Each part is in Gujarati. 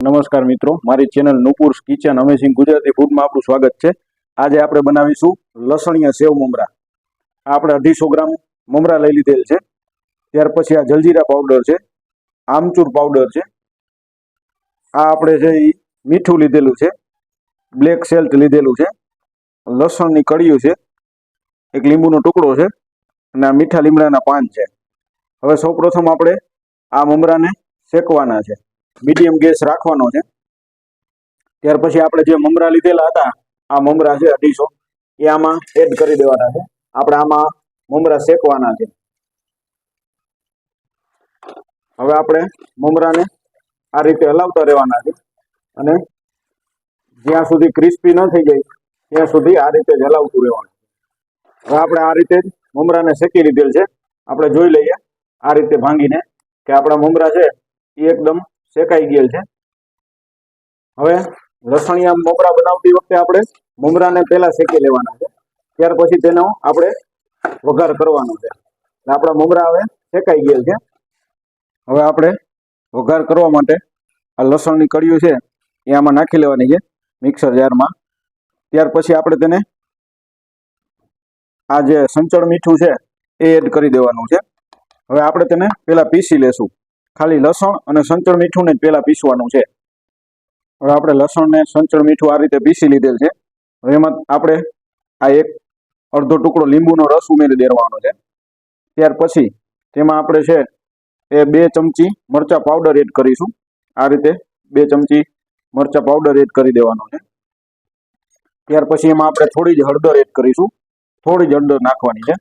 નમસ્કાર મિત્રો, મારી channel Nupur kitchen amazing Gujarati ફૂડમાં આપણું સ્વાગત છે. આજે આપણે બનાવીશું લસણીયા સેવ મમરા. આપણે અઢીસો ગ્રામ મમરા લઈ લીધેલ છે. ત્યાર પછી આ જલજીરા પાવડર છે, આમચૂર પાવડર છે. આ આપણે છે એ મીઠું લીધેલું છે બ્લેક સેલ્ટ લીધેલું છે, લસણની કળિયું છે, એક લીંબુનો ટુકડો છે, અને આ મીઠા લીમડાના પાન છે. હવે સૌપ્રથમ આપણે આ મમરાને શેકવાના છે. મીડિયમ ગેસ રાખવાનો છે. ત્યાર પછી આપણે જે મમરા લીધેલા હતા, આ મમરા છે, અઢીસો. એ આમાં એડ કરી દેવાના છે. આપણે આમાં મમરા શેકવાના છે. હવે આપણે મમરાને આ રીતે હલાવતા રહેવાના છે અને જ્યાં સુધી ક્રિસ્પી ન થઈ જાય, ત્યાં સુધી આ રીતે જ હલાવતું રહેવાનું હવે આપણે આ રીતે જ મમરાને શેકી લીધેલ છે. આપણે જોઈ લઈએ આ રીતે ભાંગીને કે આપણા મમરા છે એ એકદમ શેકાઈ ગયેલ છે. હવે લસણિયા મમરા બનાવતી વખતે આપણે મમરાને પહેલા શેકી લેવાના છે. ત્યાર પછી તેનો આપણે વઘાર કરવાનો છે. આપણા મમરા હવે શેકાઈ ગયેલ છે. હવે આપણે વઘાર કરવા માટે આ લસણની કળીઓ છે એ આમાં નાખી લેવાની છે મિક્સર જારમાં. ત્યાર પછી આપણે તેને આ જે સંચળ મીઠું છે એ એડ કરી દેવાનું છે. હવે આપણે તેને પહેલાં પીસી લેશું. ખાલી લસણ અને સંચળ મીઠું ને પહેલા પીસવાનું છે. હવે આપણે લસણ ને સંચળ મીઠું આ રીતે પીસી લીધેલ છે. હવે એમાં આપણે આ એક અડધો ટુકડો લીંબુનો રસ ઉમેરી દેવાનો છે. ત્યાર પછી તેમાં આપણે છે એ બે ચમચી મરચા પાવડર એડ કરીશું. આ રીતે બે ચમચી મરચા પાવડર એડ કરી દેવાનો છે. ત્યાર પછી એમાં આપણે થોડી જ હળદર એડ કરીશું. થોડી જ હળદર નાખવાની છે.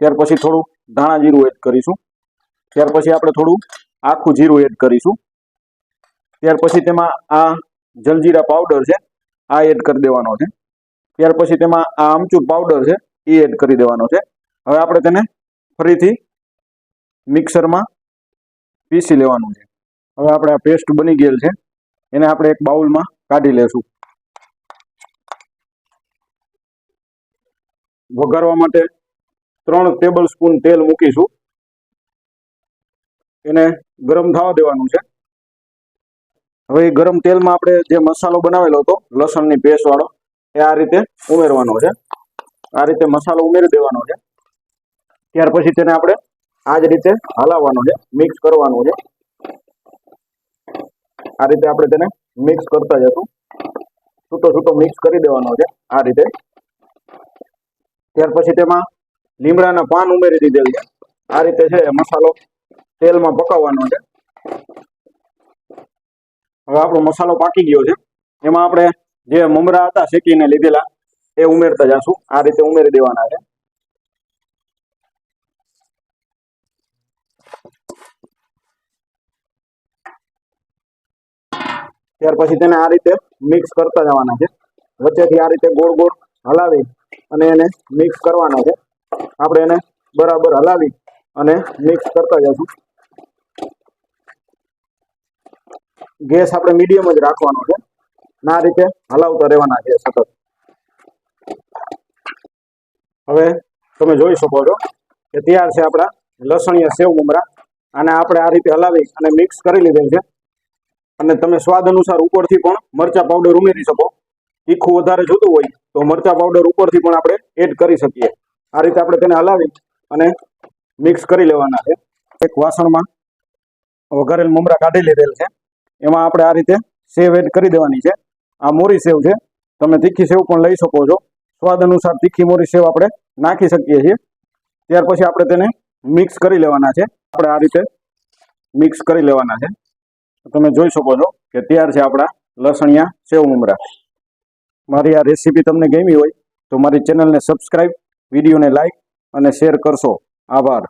ત્યાર પછી થોડું ધાણા જીરું એડ કરીશું. ત્યાર પછી આપણે થોડું આખું જીરું એડ કરીશું. ત્યાર પછી તેમાં આ જલજીરા પાવડર છે, આ એડ કરી દેવાનો છે. ત્યાર પછી તેમાં આ આમચૂર પાવડર છે, એ એડ કરી દેવાનો છે. હવે આપણે તેને ફરીથી મિક્સરમાં પીસી લેવાનું છે. હવે આપણે આ પેસ્ટ બની ગયેલ છે. એને આપણે એક બાઉલમાં કાઢી લેશું. વઘારવા માટે ત્રણ ટેબલ સ્પૂન તેલ મૂકીશું. એને ગરમ થવા દેવાનું છે. હવે ગરમ તેલમાં આપણે જે મસાલો બનાવેલો હતો, લસણની પેસ્ટ વાળો, એ આ રીતે ઉમેરવાનો છે. આ રીતે મસાલો ઉમેરી દેવાનો છે. ત્યાર પછી તેને આપણે આ જ રીતે હલાવવાનો છે મિક્સ કરવાનું છે. આ રીતે આપણે તેને મિક્સ કરતા જશું. છૂટો છૂટો મિક્સ કરી દેવાનો છે, આ રીતે. ત્યાર પછી તેમાં લીમડાના પાન ઉમેરી દીધેલ છે. આ રીતે છે મસાલો તેલમાં પકાવવાનો છે. હવે આપણો મસાલો પાકી ગયો છે. એમાં આપણે જે મમરા હતા શેકીને લીધેલા, એ ઉમેરતા જશું. આ રીતે ઉમેરી દેવાના છે. ત્યાર પછી તેને આ રીતે મિક્સ કરતા જવાના છે. વચ્ચેથી આ રીતે ગોળ ગોળ હલાવી અને એને મિક્સ કરવાના છે. આપણે એને બરાબર હલાવી અને મિક્સ કરતા જશું. ગેસ આપણે મીડિયમ જ રાખવાનો છે. ના રીતે હલાવતા રહેવાના છે સતત. હવે તમે જોઈ શકો છો કે તૈયાર છે આપણા લસણીયા સેવ ઉમરા. અને આપણે આ રીતે હલાવી અને મિક્સ કરી લીધેલ છે. અને તમે સ્વાદ અનુસાર ઉપરથી પણ મરચા પાવડર ઉમેરી શકો. તીખું વધારે જોતું હોય તો મરચા પાવડર ઉપરથી પણ આપણે એડ કરી શકીએ. આ રીતે આપણે તેને હલાવી અને મિક્સ કરી લેવાના છે. એક વાસણમાં વઘારેલ મમરા કાઢી લીધેલ છે. એમાં આપણે આ રીતે સેવ એડ કરી દેવાની છે. આ મોરી સેવ છે. તમે તીખી સેવ પણ લઈ શકો છો. સ્વાદ અનુસાર તીખી મોરી સેવ આપણે નાખી શકીએ છીએ. ત્યાર પછી આપણે તેને મિક્સ કરી લેવાના છે. આપણે આ રીતે મિક્સ કરી લેવાના છે. તમે જોઈ શકો છો કે તૈયાર છે આપણા લસણિયા સેવ મમરા. મારી આ રેસીપી તમને ગમી હોય તો મારી ચેનલને સબસ્ક્રાઈબ વિડીયોને લાઈક અને શેર કરશો. આભાર.